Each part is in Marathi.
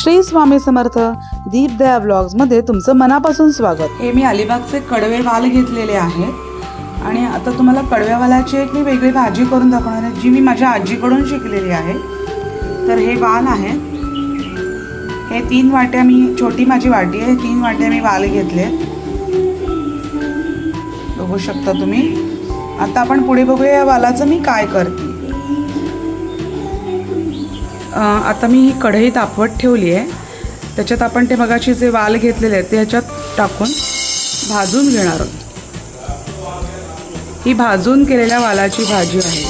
श्री स्वामी समर्थ दीप दया ब्लॉग्समध्ये तुमचं मनापासून स्वागत. हे मी अलिबागचे कडवे वाल घेतलेले आहेत. आणि आता तुम्हाला कडव्या वालाची एक मी वेगळी भाजी करून दाखवणार आहे जी मी माझ्या आजीकडून शिकलेली आहे. तर हे वाल आहे. हे तीन वाट्या मी छोटी माझी वाटी आहे तीन वाट्या मी वाल घेतले. बघू शकता तुम्ही. आता आपण पुढे बघूया या वालाचं मी काय करते. आता मी ही कढई तापवत ठेवली आहे. त्याच्यात आपण ते मगाशी जे वाल घेतलेले आहेत ते ह्याच्यात टाकून भाजून घेणार आहोत. ही भाजून केलेल्या वालाची भाजी आहे.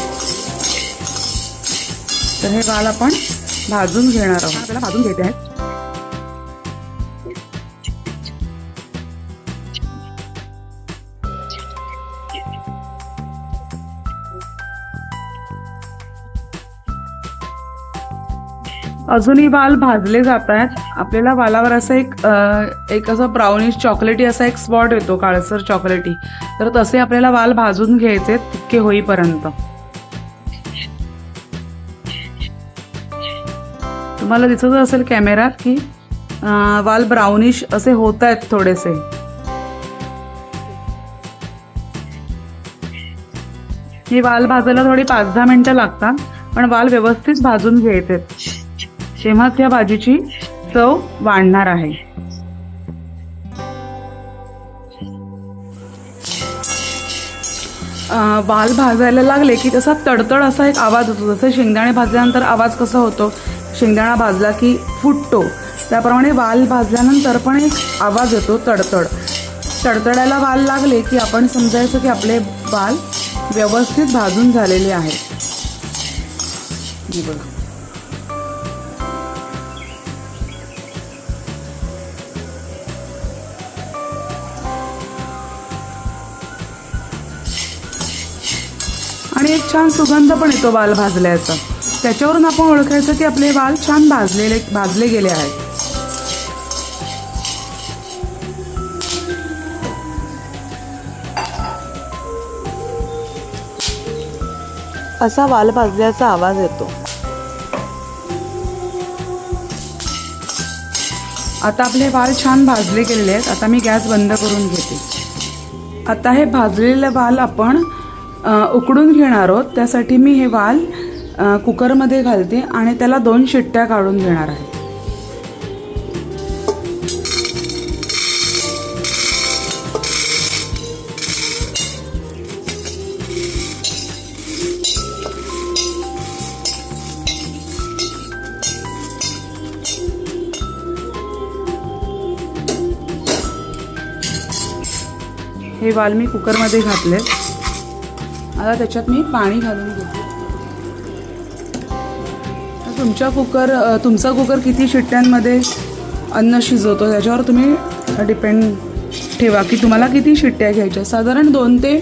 तर हे वाल आपण भाजून घेणार आहोत. आपल्याला भाजून घेते आहेत. अजूनही वाल भाजले जात आहेत. आपल्याला वालावर असं एक एक असं ब्राउनिश चॉकलेटी असा एक स्पॉट येतो काळसर चॉकलेटी तर तसे आपल्याला वाल भाजून घ्यायचे तितके होईपर्यंत. तुम्हाला दिसत असेल कॅमेरात की वाल ब्राउनिश असे होत आहेत थोडेसे. हे वाल भाजायला थोडी पाच दहा मिनटं लागतात पण वाल व्यवस्थित भाजून घ्यायचे तेव्हाच या भाजीची चव वाढणार आहे. वाल भाजायला लागले की तसा तडतड असा एक आवाज होतो. जसं शेंगदाणे भाजल्यानंतर आवाज कसा होतो शेंगदाणा भाजला की फुटतो. त्याप्रमाणे वाल भाजल्यानंतर पण एक आवाज येतो तडतड. तडतडायला वाल लागले की आपण समजायचं की आपले वाल व्यवस्थित भाजून झालेले आहेत. बघा. आणि एक छान सुगंध पण येतो वाल भाजल्याचा. त्याच्यावरून आपण ओळखायचं की आपले वाल छान भाजलेले भाजले गेले आहेत. असा वाल भाजल्याचा आवाज येतो. आता आपले वाल छान भाजले गेलेले आहेत. आता मी गॅस बंद करून घेते. आता हे भाजलेले वाल आपण उकडून घेणार आहोत. त्यासाठी मी हे वाल कुकरमध्ये घालते आणि त्याला दोन शिट्ट्या काढून घेणार आहे. हे वाल मी कुकरमध्ये घातले आता त्याच्यात मी पाणी घालून घेते. तुमच्या कुकर तुमचा कुकर किती शिट्ट्यांमध्ये अन्न शिजवतो? त्याच्यावर तुम्ही डिपेंड ठेवा की तुम्हाला किती शिट्ट्या घ्यायच्या. साधारण दोन ते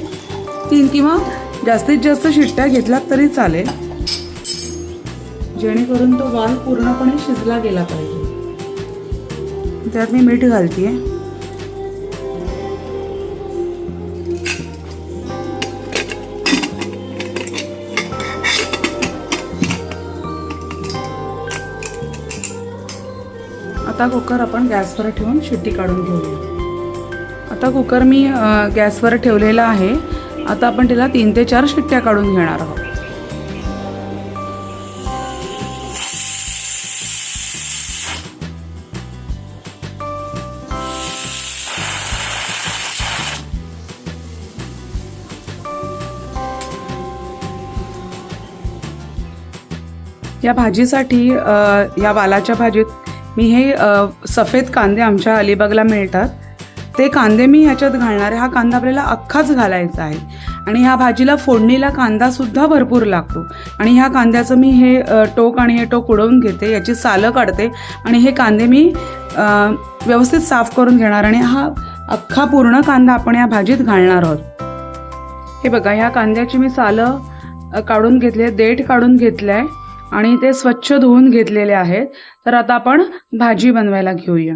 तीन किंवा जास्तीत जास्त शिट्ट्या घेतल्यात तरी चालेल. जेणेकरून तो वाल पूर्णपणे शिजला गेला पाहिजे. त्यात मी मीठ घालते आहे आता कुकर आपण गॅसवर ठेवून शिट्टी काढून घेऊया. आता कुकर मी गॅसवर ठेवलेला आहे. आता आपण त्याला तीन ते चार शिट्ट्या काढून घेणार आहोत. या भाजीसाठी या वालाच्या भाजीत मी हे सफेद कांदे आमच्या अलिबागला मिळतात. ते कांदे मी ह्याच्यात घालणार आहे. हा कांदा आपल्याला अख्खाच घालायचा आहे. आणि ह्या भाजीला फोडणीला कांदासुद्धा भरपूर लागतो. आणि ह्या कांद्याचं मी हे टोक आणि हे टोक उडवून घेते. याची सालं काढते. आणि हे कांदे मी व्यवस्थित साफ करून घेणार. आणि हा अख्खा पूर्ण कांदा आपण या भाजीत घालणार आहोत. हे बघा ह्या कांद्याची मी सालं काढून घेतली आहे. देठ काढून घेतलं आहे. आणि ते स्वच्छ धुवून घेतलेले आहेत. तर आता आपण भाजी बनवायला घेऊया.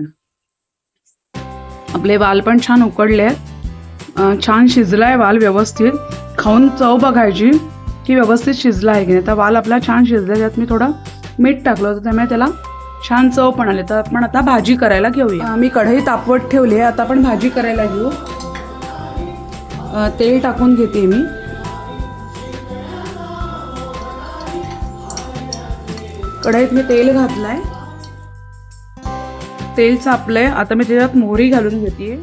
आपले वाल पण छान उकडले आहेत. छान शिजलाय वाल व्यवस्थित. खाऊन चव बघायची की व्यवस्थित शिजला आहे की नाही. तर वाल आपला छान शिजला त्यात मी थोडं मीठ टाकलं होतं. त्यामुळे त्याला छान चव पण आले. तर आपण आता भाजी करायला घेऊया. मी कढई तापवत ठेवली आहे. आता आपण भाजी करायला घेऊ. तेल टाकून घेते मी. कढईत मी तेल घातलंय. तेल चापलंय आता मी त्याच्यात मोहरी घालून घेते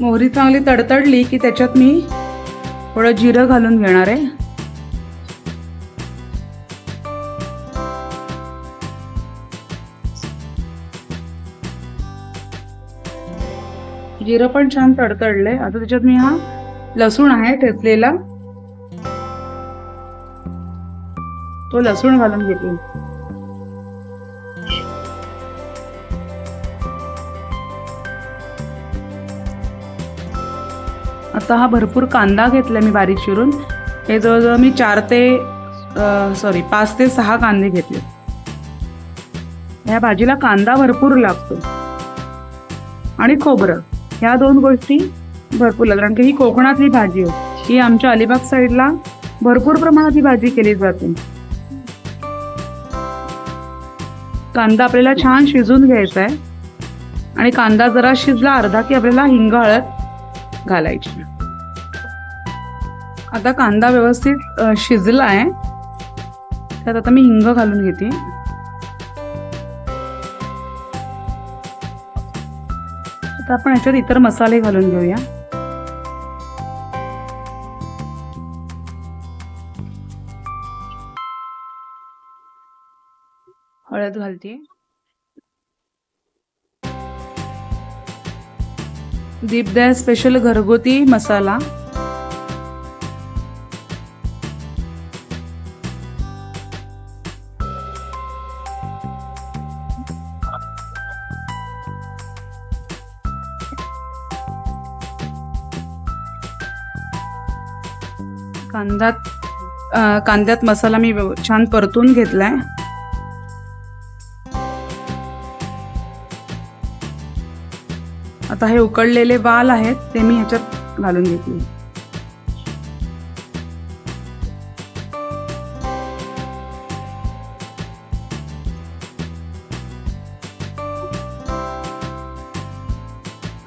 मोहरी चांगली तडतडली की त्याच्यात मी थोडं जिरं घालून घेणार आहे. जिरं पण छान तडतडलंय. आता त्याच्यात मी हा लसूण आहे ठेचलेला. तो लसूण घालून घेते. आता हा भरपूर कांदा घेतला मी बारीक चिरून. हे जवळजवळ मी चार ते सॉरी पाच ते सहा कांदे घेतले. ह्या भाजीला कांदा भरपूर लागतो. आणि खोबरं. ह्या दोन गोष्टी भरपूर लागतात कारण की ही कोकणातली भाजी आहे. ही आमच्या अलिबाग साईडला भरपूर प्रमाणात ही भाजी केली जाते. कांदा आपल्याला छान शिजून घ्यायचा आहे. आणि कांदा जरा शिजला अर्धा की आपल्याला हिंग हळद घालायची. आता कांदा व्यवस्थित शिजला आहे. त्यात आता मी हिंग घालून घेते. आता आपण याच्यात इतर मसाले घालून घेऊया. हळद घालते. दीपदया स्पेशल घरगुती मसाला. कांद्यात कांद्यात मसाला मी छान परतून घेतलाय. आता हे उकडलेले वाल आहेत ते मी ह्याच्यात घालून घेतले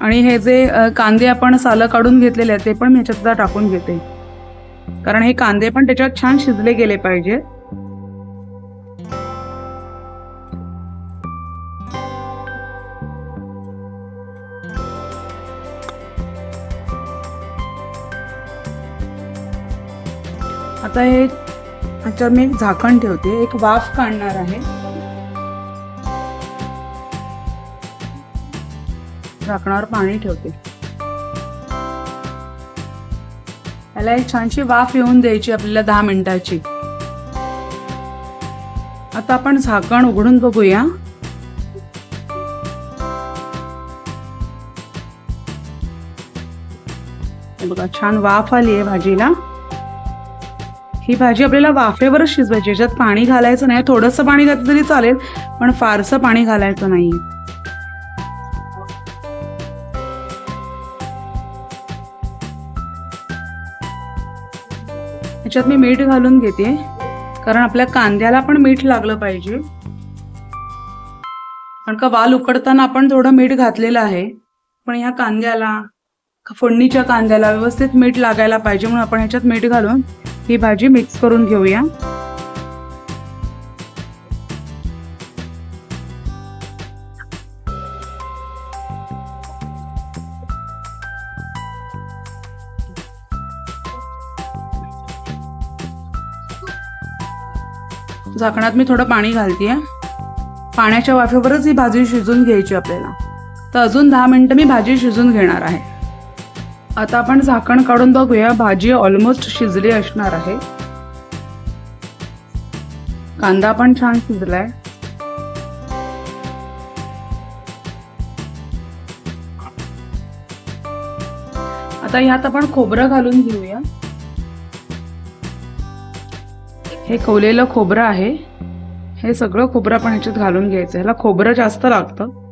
आणि हे जे कांदे आपण सालं काढून घेतलेले आहेत ते पण मी ह्याच्यात टाकून घेते. कारण हे कांदे पण त्याच्यात छान शिजले गेले पाहिजे आता हे ह्याच्यावर मी एक झाकण ठेवते. एक वाफ काढणार आहे. झाकणावर पाणी ठेवते. याला एक छानशी वाफ येऊन द्यायची आपल्याला दहा मिनिटाची. आता आपण झाकण उघडून बघूया. बघा छान वाफ आली आहे भाजीला. ही भाजी आपल्याला वाफेवरच शिजवायची याच्यात पाणी घालायचं नाही. थोडंसं पाणी घातलं तरी चालेल पण फारसं पाणी घालायचं नाही. ह्याच्यात मी मीठ घालून घेते कारण आपल्या कांद्याला पण मीठ लागलं पाहिजे. कारण का वाल उकडताना आपण थोडं मीठ घातलेलं आहे पण ह्या कांद्याला फोडणीच्या कांद्याला व्यवस्थित मीठ लागायला पाहिजे म्हणून आपण ह्याच्यात मीठ घालून ही भाजी मिक्स करून घेऊया. झाकणात मी थोडं पाणी घालते पाण्याच्या वाफेवरच ही भाजी शिजून घ्यायची आपल्याला. तर अजून दहा मिनिटं मी भाजी शिजून घेणार आहे. आता आपण झाकण काढून बघूया. भाजी ऑलमोस्ट शिजली असणार आहे. कांदा पण छान शिजलाय. आता ह्यात आपण खोबरं घालून घेऊया. हे कवलेलं खोबरं आहे. हे सगळं खोबरं आपण ह्याच्यात घालून घ्यायचं. ह्याला खोबरं जास्त लागतं.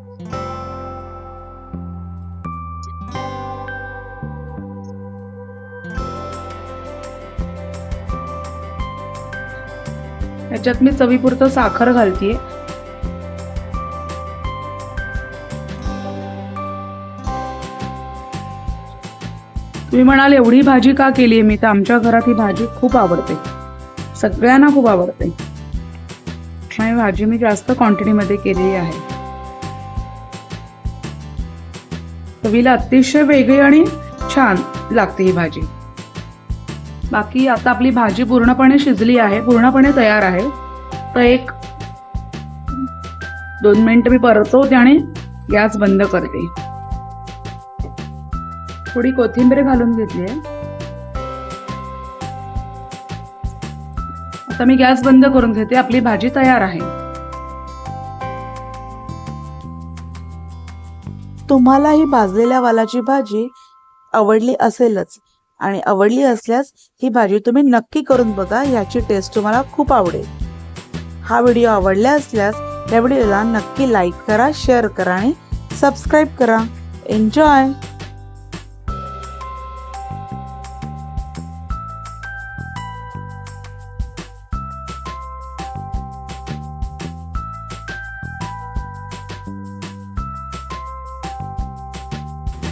याच्यात मी चवीपुरतं साखर घालतीये. तुम्ही म्हणाल एवढी भाजी का केली आहे मी तर आमच्या घरात ही भाजी खूप आवडते. सगळ्यांना खूप आवडते. आणि भाजी मी जास्त क्वांटिटीमध्ये केलेली आहे. चवीला अतिशय वेगळी आणि छान लागते ही भाजी. बाकी आता आपली भाजी पूर्णपणे शिजली आहे पूर्णपणे तयार आहे. तर एक दोन मिनिट मी परतवते आणि गॅस बंद करते. थोडी कोथिंबीर घालून घेतली आहे. आता मी गॅस बंद करून घेते आपली भाजी तयार आहे. तुम्हाला ही भाजलेल्या वालाची भाजी आवडली असेलच आणि आवडली असल्यास ही भाजी तुम्ही नक्की करून बघा याची टेस्ट तुम्हाला खूप आवडेल. हा व्हिडिओ आवडला असल्यास या व्हिडिओला नक्की लाईक करा शेअर करा आणि सबस्क्राईब करा. एन्जॉय